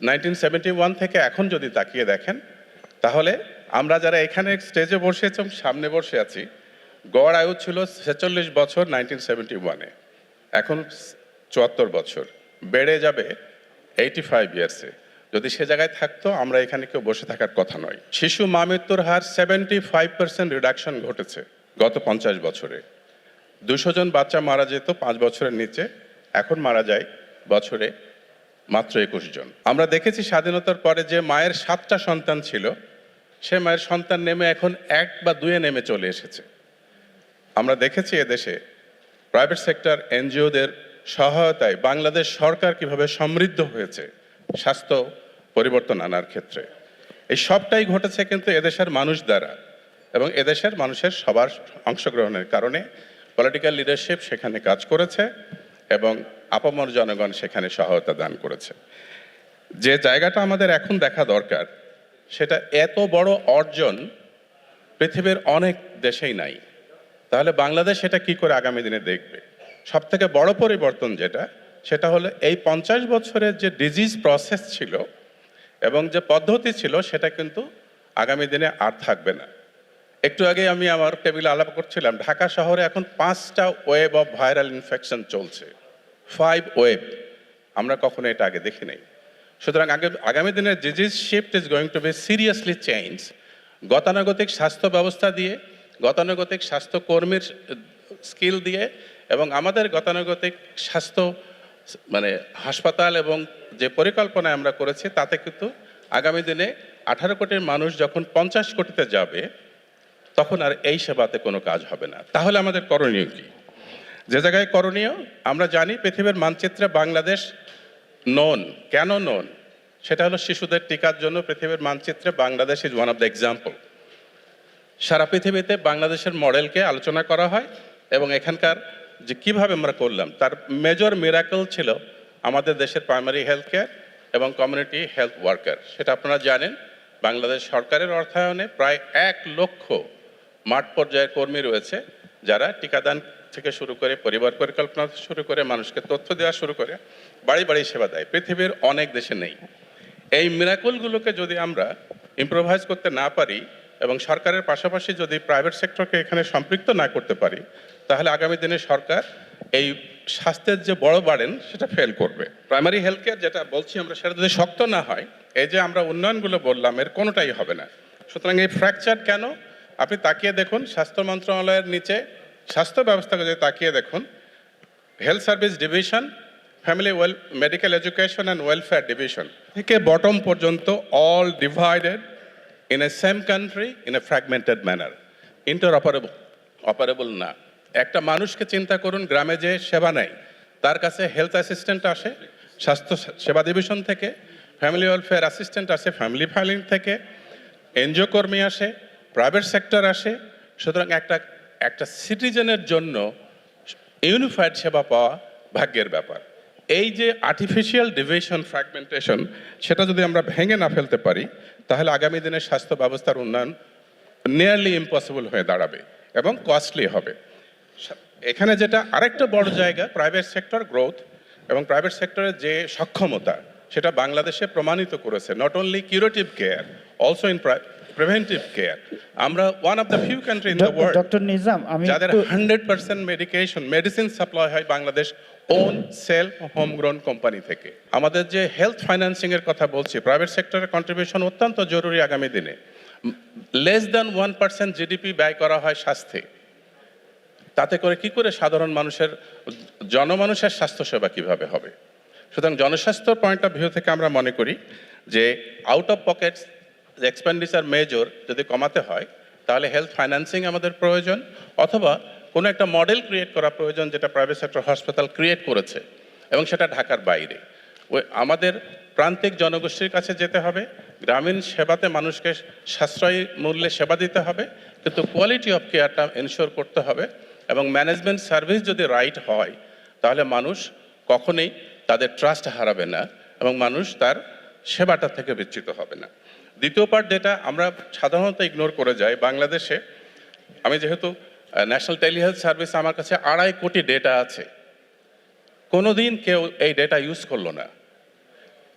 Nineteen seventy one থেকে এখন যদি তাকিয়ে দেখেন, তাহলে আমরা যারা এখানে স্টেজে বসে আছি সামনে বসে আছি, গড় আয়ু ছিল ছেচল্লিশ বছর নাইনটিন সেভেন্টি ওয়ানে এখন চুয়াত্তর বছর। বেড়ে যাবে এইটি ফাইভ ইয়ার্সে যদি সে জায়গায় থাকতো, আমরা এখানে কেউ বসে থাকার কথা নয়। শিশু মা মৃত্যুর হার সেভেন্টি ফাইভ পার্সেন্ট রিডাকশন ঘটেছে গত পঞ্চাশ বছরে। দুশো জন বাচ্চা মারা যেত পাঁচ বছরের নিচে। এখন মারা যায় বছরে মাত্র একুশ জন। আমরা দেখেছি স্বাধীনতার পরে যে মায়ের সাতটা সন্তান ছিল, সে মায়ের সন্তান নেমে এখন এক বা দুয়ে নেমে চলে এসেছে। আমরা দেখেছি এদেশে প্রাইভেট সেক্টর এনজিওদের সহায়তায় বাংলাদেশ সরকার কীভাবে সমৃদ্ধ হয়েছে, স্বাস্থ্য পরিবর্তন আনার ক্ষেত্রে। এই সবটাই ঘটেছে কিন্তু এদেশের মানুষ দ্বারা এবং এদেশের মানুষের সবার অংশগ্রহণের কারণে। পলিটিক্যাল লিডারশিপ সেখানে কাজ করেছে এবং আপামর জনগণ সেখানে সহায়তা দান করেছে। যে জায়গাটা আমাদের এখন দেখা দরকার, সেটা এত বড় অর্জন পৃথিবীর অনেক দেশেই নাই। তাহলে বাংলাদেশ এটা কি করে আগামী দিনে দেখবে? সব থেকে বড় পরিবর্তন যেটা, সেটা হলো এই পঞ্চাশ বছরের যে ডিজিজ প্রসেস ছিল এবং যে পদ্ধতি ছিল, সেটা কিন্তু আগামী দিনে আর থাকবে না। একটু আগে আমি আমার টেবিলে আলাপ করছিলাম, ঢাকা শহরে এখন পাঁচটা ওয়েব অফ ভাইরাল ইনফেকশন চলছে। ফাইভ ওয়েব আমরা কখনো এটা আগে দেখি নাই। সুতরাং আগে, আগামী দিনের disease shift is going to be seriously change গতানুগতিক স্বাস্থ্য ব্যবস্থা দিয়ে, গতানুগতিক স্বাস্থ্য কর্মীর স্কিল দিয়ে এবং আমাদের গতানুগতিক স্বাস্থ্য মানে হাসপাতাল এবং যে পরিকল্পনা আমরা করেছি, তাতে কিন্তু আগামী দিনে আঠারো কোটির মানুষ যখন পঞ্চাশ কোটিতে যাবে, তখন আর এই সেবাতে কোনো কাজ হবে না। তাহলে আমাদের করণীয় কি? যে জায়গায় করণীয়, আমরা জানি পৃথিবীর মানচিত্রে বাংলাদেশ নন কেন নন সেটা হলো শিশুদের টিকার জন্য পৃথিবীর মানচিত্রে Bangladesh is one of the example সারা পৃথিবীতে বাংলাদেশের মডেলকে আলোচনা করা হয় এবং এখানকার যে কীভাবে আমরা করলাম, তার মেজর মিরাকল ছিল আমাদের দেশের প্রাইমারি হেলথ কেয়ার এবং কমিউনিটি হেলথ ওয়ার্কার সেটা আপনারা জানেন, বাংলাদেশ সরকারের অর্থায়নে প্রায় এক লক্ষ মাঠ পর্যায়ের কর্মী রয়েছে যারা টিকাদান থেকে শুরু করে পরিবার পরিকল্পনা শুরু করে মানুষকে তথ্য দেওয়া শুরু করে, বাড়ি বাড়ি সেবা দেয়। পৃথিবীর অনেক দেশে নেই। এই মিরাকলগুলোকে যদি আমরা ইম্প্রোভাইজ করতে না পারি এবং সরকারের পাশাপাশি যদি প্রাইভেট সেক্টরকে এখানে সম্পৃক্ত না করতে পারি, তাহলে আগামী দিনে সরকার এই স্বাস্থ্যের যে বড় বাড়েন, সেটা ফেল করবে। প্রাইমারি হেলথ কেয়ার যেটা বলছি আমরা, সেটা যদি শক্ত না হয়, এই যে আমরা উন্নয়নগুলো বললাম, এর কোনোটাই হবে না। সুতরাং এই ফ্র্যাকচার কেন? আপনি তাকিয়ে দেখুন, স্বাস্থ্য মন্ত্রণালয়ের নিচে স্বাস্থ্য ব্যবস্থাকে যদি তাকিয়ে দেখুন health service division family well medical education and welfare division থেকে বটম পর্যন্ত all divided in a same country in a fragmented manner interoperable operable না। একটা মানুষকে চিন্তা করুন, গ্রামে যে সেবা নেয়, তার কাছে হেলথ অ্যাসিস্ট্যান্ট আসে, স্বাস্থ্য সেবা ডিভিশন থেকে ফ্যামিলি ওয়েলফেয়ার অ্যাসিস্ট্যান্ট আসে ফ্যামিলি ফাইলিং থেকে এনজিও কর্মী আসে প্রাইভেট সেক্টর আসে, সুতরাং একটা একটা সিটিজেনের জন্য ইউনিফাইড সেবা পাওয়া ভাগ্যের ব্যাপার। এই যে আর্টিফিশিয়াল ডিভিশন ফ্র্যাগমেন্টেশন সেটা যদি আমরা ভেঙে না ফেলতে পারি, তাহলে আগামী দিনে স্বাস্থ্য ব্যবস্থার উন্নয়ন নিয়ারলি ইম্পসিবল হয়ে দাঁড়াবে এবং কস্টলি হবে। এখানে যেটা আরেকটা বড় জায়গা প্রাইভেট সেক্টর গ্রোথ এবং প্রাইভেট সেক্টরের যে সক্ষমতা, সেটা বাংলাদেশে প্রমাণিত করেছে। Not only curative care also in preventive care আমরা one of the few country in the world doctor Nizam আমি যাদের একটু hundred percent medication medicine supply হয় বাংলাদেশ ওন সেল হোম গ্রোন কোম্পানি থেকে। আমাদের যে হেলথ ফাইন্যান্সিং এর কথা বলছি প্রাইভেট সেক্টরের কন্ট্রিবিউশন অত্যন্ত জরুরি আগামী দিনে। Less than one percent GDP ব্যয় করা হয় স্বাস্থ্যে। তাতে করে কি করে সাধারণ মানুষের জনমানুষের স্বাস্থ্যসেবা কীভাবে হবে? সুতরাং জনস্বাস্থ্য পয়েন্ট অফ ভিউ থেকে আমরা মনে করি যে out of pockets expenditure major যদি কমাতে হয়, তাহলে হেলথ ফাইন্যান্সিং আমাদের প্রয়োজন, অথবা কোনো একটা মডেল ক্রিয়েট করা প্রয়োজন যেটা প্রাইভেট সেক্টর হাসপাতাল ক্রিয়েট করেছে, এবং সেটা ঢাকার বাইরে। ওই আমাদের প্রান্তিক জনগোষ্ঠীর কাছে যেতে হবে, গ্রামীণ সেবাতে মানুষকে সাশ্রয়ী মূল্যে সেবা দিতে হবে, কিন্তু কোয়ালিটি অফ কেয়ারটা এনশিওর করতে হবে, এবং ম্যানেজমেন্ট সার্ভিস যদি রাইট হয়, তাহলে মানুষ কখনোই তাদের ট্রাস্ট হারাবে না, এবং মানুষ তার সেবাটা থেকে বিচ্যুত হবে না। দ্বিতীয় পার্ট যেটা আমরা সাধারণত ইগনোর করে যাই বাংলাদেশে, আমি যেহেতু ন্যাশনাল টেলিহেলথ সার্ভিস আমার কাছে আড়াই কোটি ডেটা আছে। কোনোদিন কেউ এই ডেটা ইউজ করল না।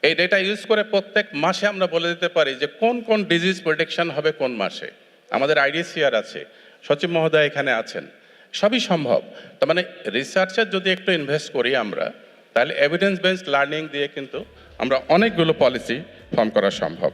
এই ডেটা ইউজ করে প্রত্যেক মাসে আমরা বলে দিতে পারি যে কোন কোন ডিজিজ প্রোটেকশন হবে কোন মাসে। আমাদের আইডিসিআর আছে, সচিব মহোদয় এখানে আছেন, সবই সম্ভব। তার মানে রিসার্চের যদি একটু ইনভেস্ট করি আমরা, তাহলে এভিডেন্স বেসড লার্নিং দিয়ে কিন্তু আমরা অনেকগুলো পলিসি ফর্ম করা সম্ভব।